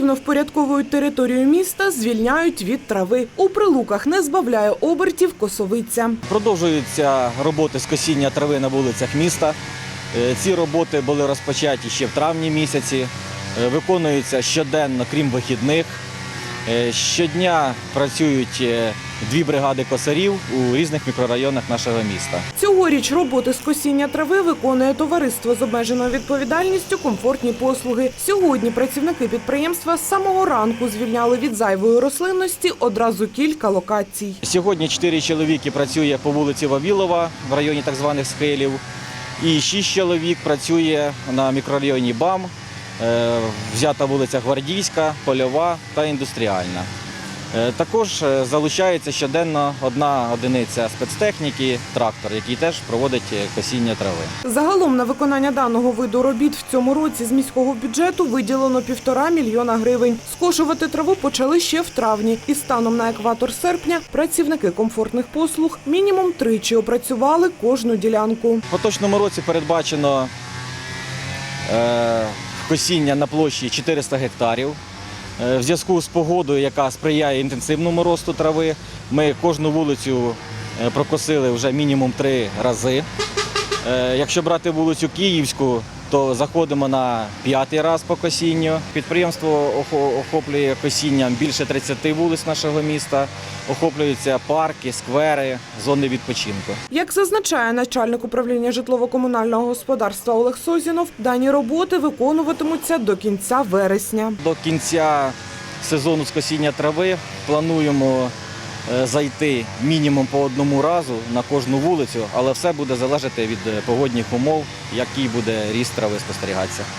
Активно впорядковують територію міста, звільняють від трави. У прилуках не збавляє обертів косовиця. Продовжуються роботи з косіння трави на вулицях міста. Е, Ці роботи були розпочаті ще в травні місяці. Е, Виконуються щоденно, крім вихідних. Е, Щодня працюють дві бригади косарів у різних мікрорайонах нашого міста. Цьогоріч роботи з косіння трави виконує товариство з обмеженою відповідальністю комфортні послуги. Сьогодні працівники підприємства з самого ранку звільняли від зайвої рослинності одразу кілька локацій. Сьогодні чотири чоловіки працює по вулиці Вавілова в районі так званих схилів. І шість чоловік працює на мікрорайоні БАМ, е, взята вулиця Гвардійська, Польова та індустріальна. Е, Також е, залучається щоденно одна одиниця спецтехніки, трактор, який теж проводить е, косіння трави. Загалом на виконання даного виду робіт в цьому році з міського бюджету виділено півтора мільйона гривень. Скошувати траву почали ще в травні, і станом на екватор серпня працівники комфортних послуг мінімум тричі опрацювали кожну ділянку. В поточному році передбачено е, косіння на площі 400 гектарів. Е, В зв'язку з погодою, яка сприяє інтенсивному росту трави, ми кожну вулицю е, прокосили вже мінімум три рази. Е, Якщо брати вулицю Київську, то заходимо на п'ятий раз по косінню. Підприємство охоплює косінням більше 30 вулиць нашого міста, охоплюються парки, сквери, зони відпочинку. Як зазначає начальник управління житлово-комунального господарства Олег Созінов, дані роботи виконуватимуться до кінця вересня. До кінця сезону скосіння трави плануємо зайти мінімум по одному разу на кожну вулицю, але все буде залежати від е, погодних умов, який буде ріст трави спостерігатися.